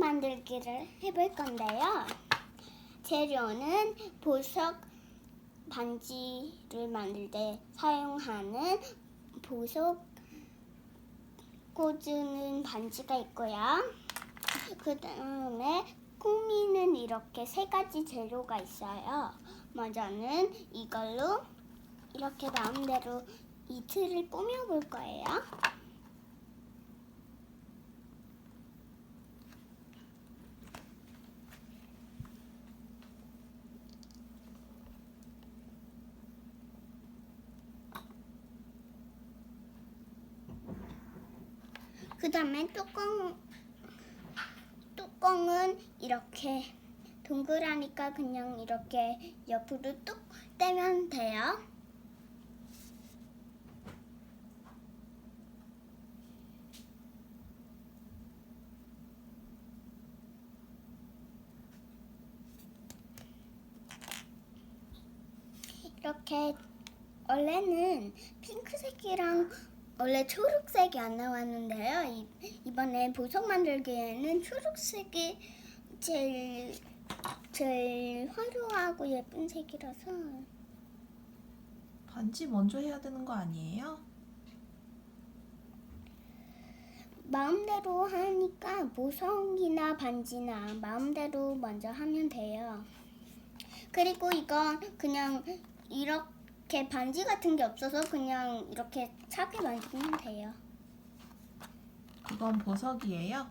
만들기를 해볼 건데요. 재료는 보석 반지를 만들 때 사용하는 보석 꽂는 반지가 있고요. 그 다음에 꾸미는 이렇게 세 가지 재료가 있어요. 먼저는 이걸로 이렇게 마음대로 이 틀을 꾸며볼 거예요. 그 다음에 뚜껑, 뚜껑은 이렇게 동그라니까 그냥 이렇게 옆으로 뚝 떼면 돼요. 이렇게 원래는 핑크색이랑 원래 초록색이 안 나왔는데요. 이, 이번에 보석 만들기에는 초록색이 제일 제일 화려하고 예쁜 색이라서 반지 먼저 해야 되는 거 아니에요? 마음대로 하니까 보석이나 반지나 마음대로 먼저 하면 돼요. 그리고 이건 그냥 이렇게 반지 같은 게 없어서 그냥 이렇게 차게 만들면 돼요. 이건 보석이에요?